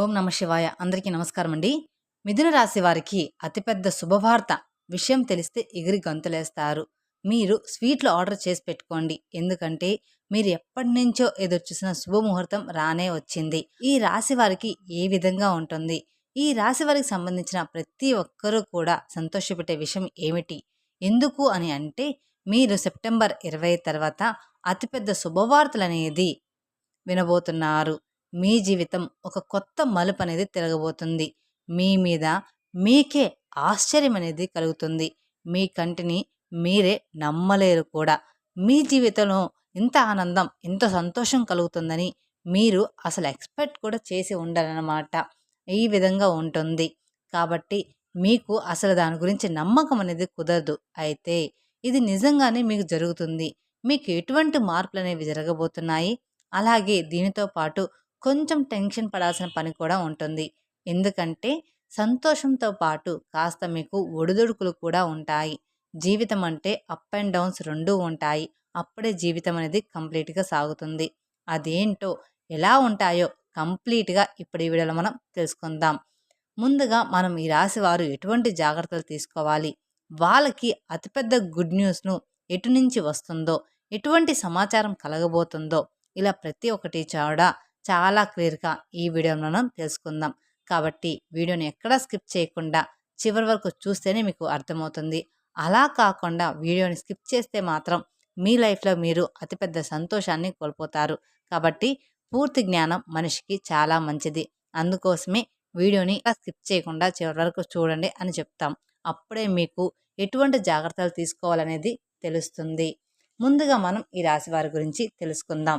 ఓం నమ శివాయ. అందరికీ నమస్కారం అండి మిథున రాశి వారికి అతిపెద్ద శుభవార్త. విషయం తెలిస్తే ఎగిరి గంతులేస్తారు. మీరు స్వీట్లు ఆర్డర్ చేసి పెట్టుకోండి. ఎందుకంటే మీరు ఎప్పటి నుంచో ఎదురుచూసిన శుభముహూర్తం రానే వచ్చింది. ఈ రాశి వారికి ఏ విధంగా ఉంటుంది? ఈ రాశి వారికి సంబంధించిన ప్రతి ఒక్కరూ కూడా సంతోషపెట్టే విషయం ఏమిటి? ఎందుకు అని అంటే మీరు సెప్టెంబర్ ఇరవై తర్వాత అతిపెద్ద శుభవార్తలు అనేది వినబోతున్నారు. మీ జీవితం ఒక కొత్త మలుపు అనేది తిరగబోతుంది. మీ మీద మీకే ఆశ్చర్యం అనేది కలుగుతుంది. మీ కంటిని మీరే నమ్మలేరు కూడా. మీ జీవితంలో ఇంత ఆనందం ఇంత సంతోషం కలుగుతుందని మీరు అసలు ఎక్స్పెక్ట్ కూడా చేసి ఉండాలన్నమాట ఈ విధంగా ఉంటుంది. కాబట్టి మీకు అసలు దాని గురించి నమ్మకం అనేది కుదరదు. అయితే ఇది నిజంగానే మీకు జరుగుతుంది. మీకు ఎటువంటి మార్పులు అనేవి జరగబోతున్నాయి? అలాగే దీనితో పాటు కొంచెం టెన్షన్ పడాల్సిన పని కూడా ఉంటుంది. ఎందుకంటే సంతోషంతో పాటు కాస్త మీకు ఒడిదుడుకులు కూడా ఉంటాయి. జీవితం అంటే అప్ అండ్ డౌన్స్ రెండూ ఉంటాయి. అప్పుడే జీవితం అనేది కంప్లీట్గా సాగుతుంది. అదేంటో ఎలా ఉంటాయో కంప్లీట్గా ఇప్పుడు ఈ వీడియోలో మనం తెలుసుకుందాం. ముందుగా మనం ఈ రాశి వారు ఎటువంటి జాగ్రత్తలు తీసుకోవాలి? వాళ్ళకి అతిపెద్ద గుడ్ న్యూస్ను ఎటు నుంచి వస్తుందో ఎటువంటి సమాచారం కలగబోతుందో ఇలా ప్రతి ఒక్కటి చాడ. చాలా క్లియర్గా ఈ వీడియోలో మనం తెలుసుకుందాం. కాబట్టి వీడియోని ఎక్కడా స్కిప్ చేయకుండా చివరి వరకు చూస్తేనే మీకు అర్థమవుతుంది. అలా కాకుండా వీడియోని స్కిప్ చేస్తే మాత్రం మీ లైఫ్లో మీరు అతిపెద్ద సంతోషాన్ని కోల్పోతారు. కాబట్టి పూర్తి జ్ఞానం మనిషికి చాలా మంచిది. అందుకోసమే వీడియోని స్కిప్ చేయకుండా చివరి వరకు చూడండి అని చెప్తాం. అప్పుడే మీకు ఎటువంటి జాగ్రత్తలు తీసుకోవాలనేది తెలుస్తుంది. ముందుగా మనం ఈ రాశి వారి గురించి తెలుసుకుందాం.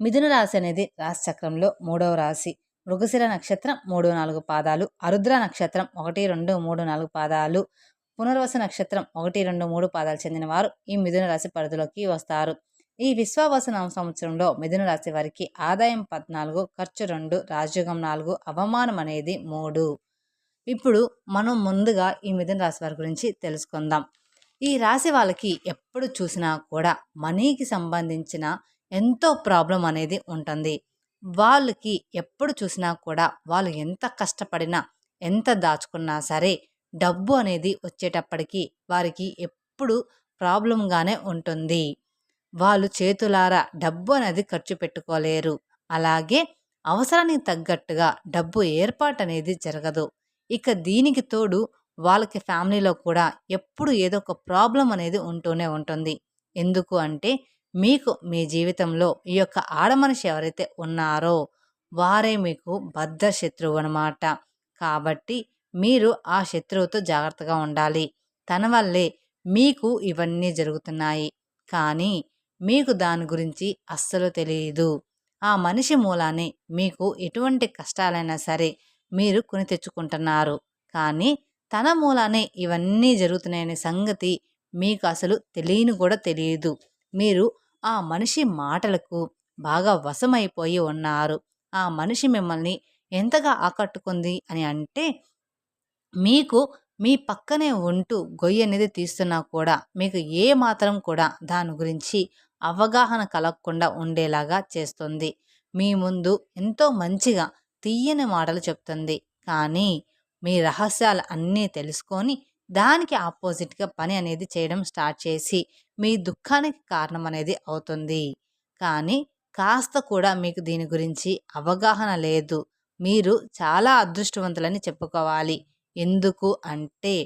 మిథున రాశి అనేది రాశి చక్రంలో మూడవ రాశి. మృగశిర నక్షత్రం మూడు నాలుగు పాదాలు. అరుద్ర నక్షత్రం ఒకటి రెండు మూడు నాలుగు పాదాలు. పునర్వస నక్షత్రం ఒకటి రెండు మూడు పాదాలు చెందిన వారు ఈ మిథున రాశి పరిధిలోకి వస్తారు. ఈ విశ్వావాస సంవత్సరంలో మిథున రాశి వారికి ఆదాయం పద్నాలుగు ఖర్చు రెండు రాజయోగం నాలుగు అవమానం అనేది మూడు. ఇప్పుడు మనం ముందుగా ఈ మిథున రాశి వారి గురించి తెలుసుకుందాం. ఈ రాశి వాళ్ళకి ఎప్పుడు చూసినా కూడా మనీకి సంబంధించిన ఎంతో ప్రాబ్లం అనేది ఉంటుంది. వాళ్ళకి ఎప్పుడు చూసినా కూడా వాళ్ళు ఎంత కష్టపడినా ఎంత దాచుకున్నా సరే డబ్బు అనేది వచ్చేటప్పటికి వారికి ఎప్పుడు ప్రాబ్లంగానే ఉంటుంది. వాళ్ళు చేతులారా డబ్బు అనేది ఖర్చు పెట్టుకోలేరు. అలాగే అవసరానికి తగ్గట్టుగా డబ్బు ఏర్పాటు అనేది జరగదు. ఇక దీనికి తోడు వాళ్ళకి ఫ్యామిలీలో కూడా ఎప్పుడు ఏదో ఒక ప్రాబ్లం అనేది ఉంటూనే ఉంటుంది. ఎందుకు అంటే మీకు మీ జీవితంలో ఈ యొక్క ఆడమనిషి ఎవరైతే ఉన్నారో వారే మీకు బద్ధ శత్రువు అనమాట కాబట్టి మీరు ఆ శత్రువుతో జాగ్రత్తగా ఉండాలి. తన వల్లే మీకు ఇవన్నీ జరుగుతున్నాయి. కానీ మీకు దాని గురించి అస్సలు తెలియదు ఆ మనిషి మూలానే మీకు ఎటువంటి కష్టాలైనా సరే మీరు కొని తెచ్చుకుంటున్నారు. కానీ తన మూలానే ఇవన్నీ జరుగుతున్నాయనే సంగతి మీకు అసలు తెలియని కూడా తెలియదు. మీరు ఆ మనిషి మాటలకు బాగా వశమైపోయి ఉన్నారు. ఆ మనిషి మిమ్మల్ని ఎంతగా ఆకట్టుకుంది అని అంటే మీకు మీ పక్కనే ఉంటూ గొయ్యి అనేది తీస్తున్నా కూడా మీకు ఏ మాత్రం కూడా దాని గురించి అవగాహన కలగకుండా ఉండేలాగా చేస్తుంది. మీ ముందు ఎంతో మంచిగా తీయని మాటలు చెప్తుంది. కానీ మీ రహస్యాలు అన్నీ తెలుసుకొని దానికి ఆపోజిట్గా పని అనేది చేయడం స్టార్ట్ చేసి మీ దుఃఖానికి కారణం అనేది అవుతుంది. కానీ కాస్త కూడా మీకు దీని గురించి అవగాహన లేదు. మీరు చాలా అదృష్టవంతులని చెప్పుకోవాలి. ఎందుకు అంటే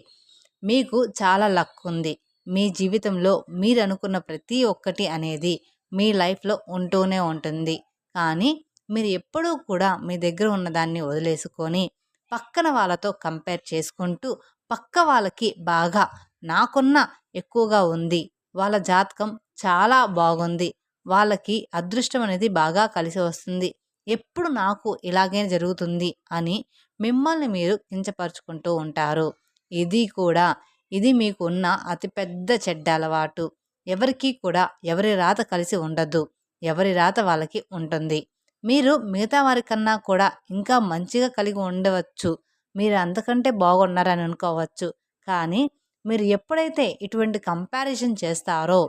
మీకు చాలా లక్ ఉంది. మీ జీవితంలో మీరు అనుకున్న ప్రతి ఒక్కటి అనేది మీ లైఫ్లో ఉంటూనే ఉంటుంది. కానీ మీరు ఎప్పుడూ కూడా మీ దగ్గర ఉన్నదాన్ని వదిలేసుకొని పక్కన వాళ్ళతో కంపేర్ చేసుకుంటూ పక్క వాళ్ళకి బాగా నాకున్న ఎక్కువగా ఉంది. వాళ్ళ జాతకం చాలా బాగుంది. వాళ్ళకి అదృష్టం అనేది బాగా కలిసి వస్తుంది. ఎప్పుడు నాకు ఇలాగే జరుగుతుంది అని మిమ్మల్ని మీరు కించపరుచుకుంటూ ఉంటారు. ఇది కూడా ఇది మీకున్న అతిపెద్ద చెడ్డ అలవాటు. ఎవరికీ కూడా ఎవరి రాత కలిసి ఉండదు. ఎవరి రాత వాళ్ళకి ఉంటుంది. మీరు మిగతా వారికన్నా కూడా ఇంకా మంచిగా కలిగి ఉండవచ్చు. మీరు అంతకంటే బాగున్నారని అనుకోవచ్చు. కానీ మీరు ఎప్పుడైతే ఇటువంటి కంపారిజన్ చేస్తారో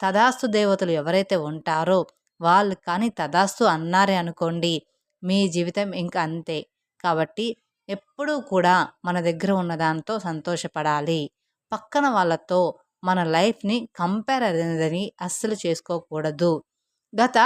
తదాస్తు దేవతలు ఎవరైతే ఉంటారో వాళ్ళు కానీ తదాస్తు అన్నారే అనుకోండి మీ జీవితం ఇంకా అంతే. కాబట్టి ఎప్పుడూ కూడా మన దగ్గర ఉన్న దాంతో సంతోషపడాలి. పక్కన వాళ్ళతో మన లైఫ్ని కంపేర్ అనేది అస్సలు చేసుకోకూడదు. గత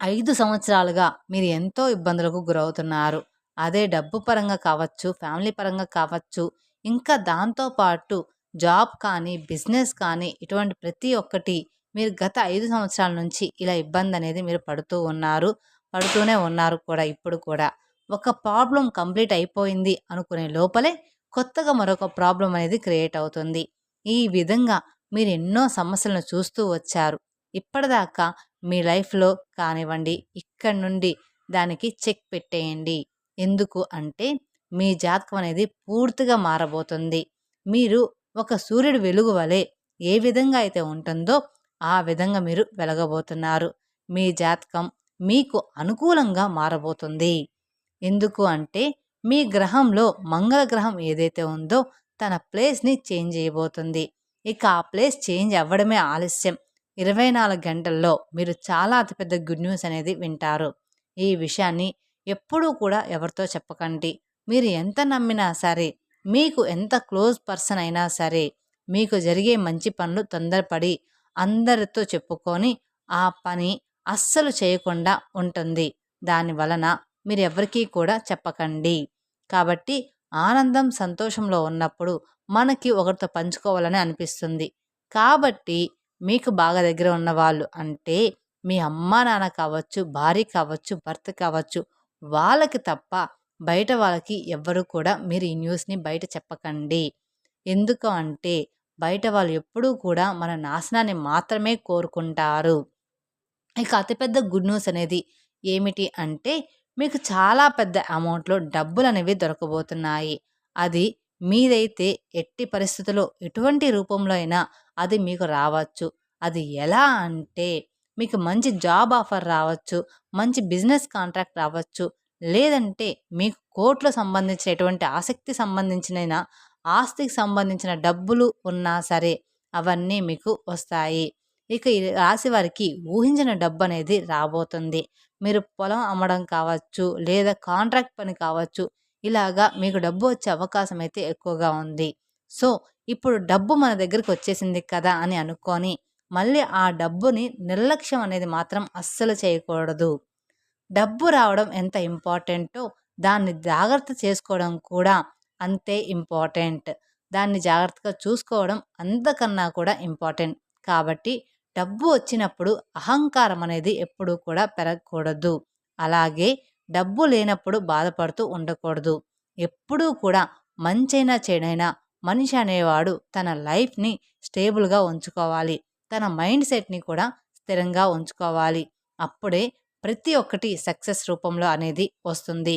ఐదు సంవత్సరాలుగా మీరు ఎంతో ఇబ్బందులకు గురవుతున్నారు. అదే డబ్బు పరంగా కావచ్చు ఫ్యామిలీ పరంగా కావచ్చు ఇంకా దాంతోపాటు జాబ్ కానీ బిజినెస్ కానీ ఇటువంటి ప్రతి ఒక్కటి మీరు గత ఐదు సంవత్సరాల నుంచి ఇలా ఇబ్బంది అనేది మీరు పడుతూ ఉన్నారు పడుతూనే ఉన్నారు కూడా ఇప్పుడు కూడా. ఒక ప్రాబ్లం కంప్లీట్ అయిపోయింది అనుకునే లోపలే కొత్తగా మరొక ప్రాబ్లం అనేది క్రియేట్ అవుతుంది. ఈ విధంగా మీరు ఎన్నో సమస్యలను చూస్తూ వచ్చారు. ఇప్పటిదాకా మీ లైఫ్లో కానివ్వండి ఇక్కడ నుండి దానికి చెక్ పెట్టేయండి. ఎందుకు అంటే మీ జాతకం అనేది పూర్తిగా మారబోతుంది. మీరు ఒక సూర్యుడు వెలుగు వలె ఏ విధంగా అయితే ఉంటుందో ఆ విధంగా మీరు వెలగబోతున్నారు. మీ జాతకం మీకు అనుకూలంగా మారబోతుంది. ఎందుకు అంటే మీ గ్రహంలో మంగళ గ్రహం ఏదైతే ఉందో తన ప్లేస్ని చేంజ్ చేయబోతుంది. ఇక ఆ ప్లేస్ చేంజ్ అవ్వడమే ఆలస్యం. ఇరవై నాలుగు గంటల్లో మీరు చాలా అతిపెద్ద గుడ్ న్యూస్ అనేది వింటారు. ఈ విషయాన్ని ఎప్పుడూ కూడా ఎవరితో చెప్పకండి. మీరు ఎంత నమ్మినా సరే మీకు ఎంత క్లోజ్ పర్సన్ అయినా సరే మీకు జరిగే మంచి పనులు తొందరపడి అందరితో చెప్పుకొని ఆ పని అస్సలు చేయకుండా ఉంటుంది. దాని వలన మీరు ఎవరికీ కూడా చెప్పకండి. కాబట్టి ఆనందం సంతోషంలో ఉన్నప్పుడు మనకి ఒకరితో పంచుకోవాలని అనిపిస్తుంది. కాబట్టి మీకు బాగా దగ్గర ఉన్నవాళ్ళు అంటే మీ అమ్మ నాన్న కావచ్చు భార్య కావచ్చు భర్త కావచ్చు వాళ్ళకి తప్ప బయట వాళ్ళకి ఎవ్వరు కూడా మీరు ఈ న్యూస్ని బయట చెప్పకండి. ఎందుకు అంటే బయట వాళ్ళు ఎప్పుడూ కూడా మన నాశనాన్ని మాత్రమే కోరుకుంటారు. ఇక అతిపెద్ద గుడ్ న్యూస్ అనేది ఏమిటి అంటే మీకు చాలా పెద్ద అమౌంట్లో డబ్బులు అనేవి దొరకబోతున్నాయి. అది మీదైతే ఎట్టి పరిస్థితుల్లో ఎటువంటి రూపంలో అయినా అది మీకు రావచ్చు. అది ఎలా అంటే మీకు మంచి జాబ్ ఆఫర్ రావచ్చు మంచి బిజినెస్ కాంట్రాక్ట్ రావచ్చు. లేదంటే మీకు కోర్టులో సంబంధించిన ఎటువంటి ఆసక్తి సంబంధించిన ఆస్తికి సంబంధించిన డబ్బులు ఉన్నా సరే అవన్నీ మీకు వస్తాయి. ఇక ఈ రాశి వారికి ఊహించిన డబ్బు అనేది రాబోతుంది. మీరు పొలం అమ్మడం కావచ్చు లేదా కాంట్రాక్ట్ పని కావచ్చు ఇలాగా మీకు డబ్బు వచ్చే అవకాశం అయితే ఎక్కువగా ఉంది. సో ఇప్పుడు డబ్బు మన దగ్గరికి వచ్చేసింది కదా అని అనుకొని మళ్ళీ ఆ డబ్బుని నిర్లక్ష్యం అనేది మాత్రం అస్సలు చేయకూడదు. డబ్బు రావడం ఎంత ఇంపార్టెంటో దాన్ని జాగ్రత్త చేసుకోవడం కూడా అంతే ఇంపార్టెంట్. దాన్ని జాగ్రత్తగా చూసుకోవడం అంతకన్నా కూడా ఇంపార్టెంట్. కాబట్టి డబ్బు వచ్చినప్పుడు అహంకారం అనేది ఎప్పుడూ కూడా పెరగకూడదు. అలాగే డబ్బు లేనప్పుడు బాధపడుతూ ఉండకూడదు. ఎప్పుడూ కూడా మంచైనా చెడైనా మనిషి అనేవాడు తన లైఫ్ని స్టేబుల్గా ఉంచుకోవాలి. తన మైండ్ సెట్ని కూడా స్థిరంగా ఉంచుకోవాలి. అప్పుడే ప్రతి ఒక్కటి సక్సెస్ రూపంలో అనేది వస్తుంది.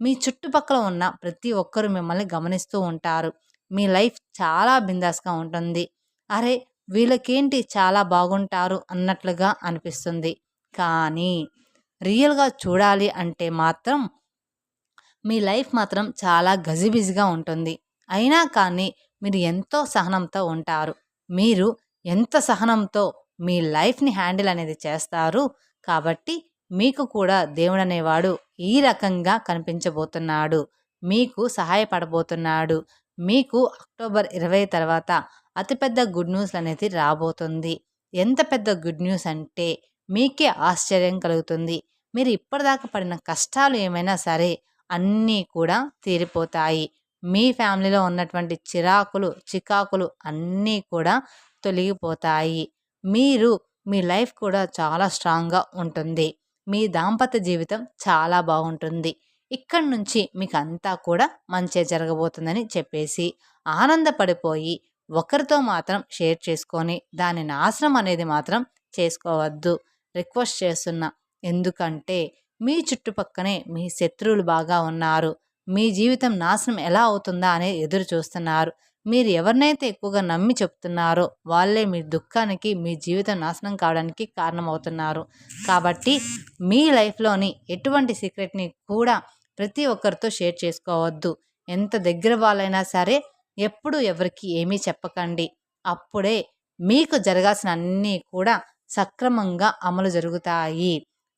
మీ చుట్టుపక్కల ఉన్న ప్రతి ఒక్కరు మిమ్మల్ని గమనిస్తూ ఉంటారు. మీ లైఫ్ చాలా బిందాస్గా ఉంటుంది. అరే! వీళ్ళకేంటి చాలా బాగుంటారు అన్నట్లుగా అనిపిస్తుంది. కానీ రియల్గా చూడాలి అంటే మాత్రం మీ లైఫ్ మాత్రం చాలా గజిబిజిగా ఉంటుంది. అయినా కానీ మీరు ఎంతో సహనంతో ఉంటారు. మీరు ఎంత సహనంతో మీ లైఫ్ని హ్యాండిల్ అనేది చేస్తారు. కాబట్టి మీకు కూడా దేవుడు అనేవాడు ఈ రకంగా కనిపించబోతున్నాడు. మీకు సహాయపడబోతున్నాడు. మీకు అక్టోబర్ ఇరవై తర్వాత అతిపెద్ద గుడ్ న్యూస్ అనేది రాబోతుంది. ఎంత పెద్ద గుడ్ న్యూస్ అంటే మీకే ఆశ్చర్యం కలుగుతుంది. మీరు ఇప్పటిదాకా పడిన కష్టాలు ఏమైనా సరే అన్నీ కూడా తీరిపోతాయి. మీ ఫ్యామిలీలో ఉన్నటువంటి చిరాకులు చికాకులు అన్నీ కూడా తొలగిపోతాయి. మీరు మీ లైఫ్ కూడా చాలా స్ట్రాంగ్గా ఉంటుంది. మీ దాంపత్య జీవితం చాలా బాగుంటుంది. ఇక్కడి నుంచి మీకు అంతా కూడా మంచి జరగబోతుందని చెప్పేసి ఆనందపడిపోయి ఒకరితో మాత్రం షేర్ చేసుకొని దాని నాశనం అనేది మాత్రం చేసుకోవద్దు. రిక్వెస్ట్ చేస్తున్నా. ఎందుకంటే మీ చుట్టుపక్కనే మీ శత్రువులు బాగా ఉన్నారు. మీ జీవితం నాశనం ఎలా అవుతుందా అనేది ఎదురు చూస్తున్నారు. మీరు ఎవరినైతే ఎక్కువగా నమ్మి చెప్తున్నారో వాళ్ళే మీ దుఃఖానికి మీ జీవితం నాశనం కావడానికి కారణమవుతున్నారు. కాబట్టి మీ లైఫ్లోని ఎటువంటి సీక్రెట్ని కూడా ప్రతి ఒక్కరితో షేర్ చేసుకోవద్దు. ఎంత దగ్గర వాళ్ళైనా సరే ఎప్పుడు ఎవరికి ఏమీ చెప్పకండి. అప్పుడే మీకు జరగాల్సిన అన్నీ కూడా సక్రమంగా అమలు జరుగుతాయి.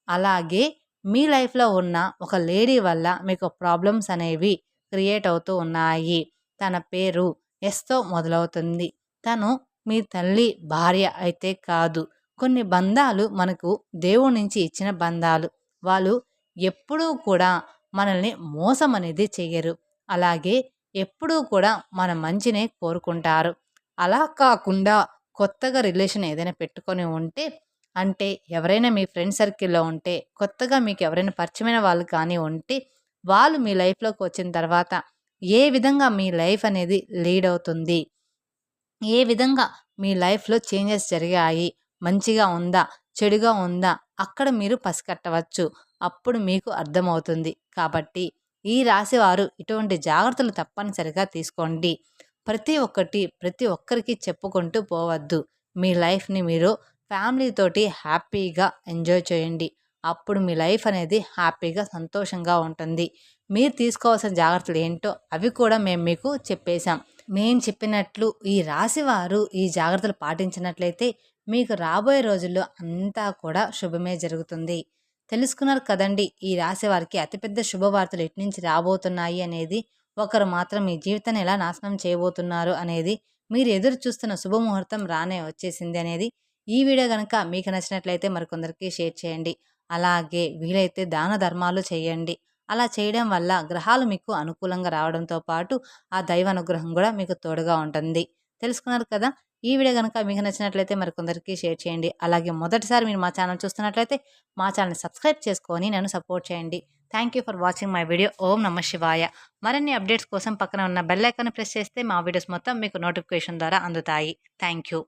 అలాగే మీ లైఫ్లో ఉన్న ఒక లేడీ వల్ల మీకు ప్రాబ్లమ్స్ అనేవి క్రియేట్ అవుతూ ఉన్నాయి. తన పేరు ఎస్తో మొదలవుతుంది. తను మీ తల్లి భార్య అయితే కాదు. కొన్ని బంధాలు మనకు దేవుడి నుంచి ఇచ్చిన బంధాలు. వాళ్ళు ఎప్పుడూ కూడా మనల్ని మోసం అనేది చేయరు అలాగే ఎప్పుడూ కూడా మన మంచినే కోరుకుంటారు. అలా కాకుండా కొత్తగా రిలేషన్ ఏదైనా పెట్టుకొని ఉంటే అంటే ఎవరైనా మీ ఫ్రెండ్ సర్కిల్లో ఉంటే కొత్తగా మీకు ఎవరైనా పరిచయమైన వాళ్ళు కానీ ఉంటే వాళ్ళు మీ లైఫ్లోకి వచ్చిన తర్వాత ఏ విధంగా మీ లైఫ్ అనేది లీడ్ అవుతుంది? ఏ విధంగా మీ లైఫ్లో చేంజెస్ జరిగాయి? మంచిగా ఉందా? చెడుగా ఉందా? అక్కడ మీరు పసికట్టవచ్చు. అప్పుడు మీకు అర్థమవుతుంది. కాబట్టి ఈ రాశివారు ఇటువంటి జాగ్రత్తలు తప్పనిసరిగా తీసుకోండి. ప్రతి ఒక్కటి ప్రతి ఒక్కరికి చెప్పుకుంటూ పోవద్దు. మీ లైఫ్ని మీరు ఫ్యామిలీతోటి హ్యాపీగా ఎంజాయ్ చేయండి. అప్పుడు మీ లైఫ్ అనేది హ్యాపీగా సంతోషంగా ఉంటుంది. మీరు తీసుకోవాల్సిన జాగ్రత్తలు ఏంటో అవి కూడా మేము మీకు చెప్పేశాం. మేము చెప్పినట్లు ఈ రాశివారు ఈ జాగ్రత్తలు పాటించినట్లయితే మీకు రాబోయే రోజుల్లో అంతా కూడా శుభమే జరుగుతుంది. తెలుసుకున్నారు కదండి ఈ రాశి వారికి అతిపెద్ద శుభవార్తలు ఎటు నుంచి రాబోతున్నాయి అనేది ఒకరు మాత్రం మీ జీవితాన్ని ఎలా నాశనం చేయబోతున్నారు అనేది మీరు ఎదురు చూస్తున్న శుభముహూర్తం రానే వచ్చేసింది అనేది ఈ వీడియో కనుక మీకు నచ్చినట్లయితే మరికొందరికి షేర్ చేయండి. అలాగే వీలైతే దాన ధర్మాలు చేయండి. అలా చేయడం వల్ల గ్రహాలు మీకు అనుకూలంగా రావడంతో పాటు ఆ దైవ అనుగ్రహం కూడా మీకు తోడుగా ఉంటుంది. తెలుసుకున్నారు కదా? ఈ వీడియో కనుక మీకు నచ్చినట్లయితే మరికొందరికి షేర్ చేయండి. అలాగే మొదటిసారి మీరు మా ఛానల్ చూస్తున్నట్లయితే మా ఛానల్ని సబ్స్క్రైబ్ చేసుకొని నన్ను సపోర్ట్ చేయండి. Thank you for watching my video. ఓం నమ శివాయ. మరిన్ని అప్డేట్స్ కోసం పక్కన ఉన్న బెల్ ఐకాన్ ప్రెస్ చేస్తే మా వీడియోస్ మొత్తం మీకు నోటిఫికేషన్ ద్వారా అందుతాయి. Thank you.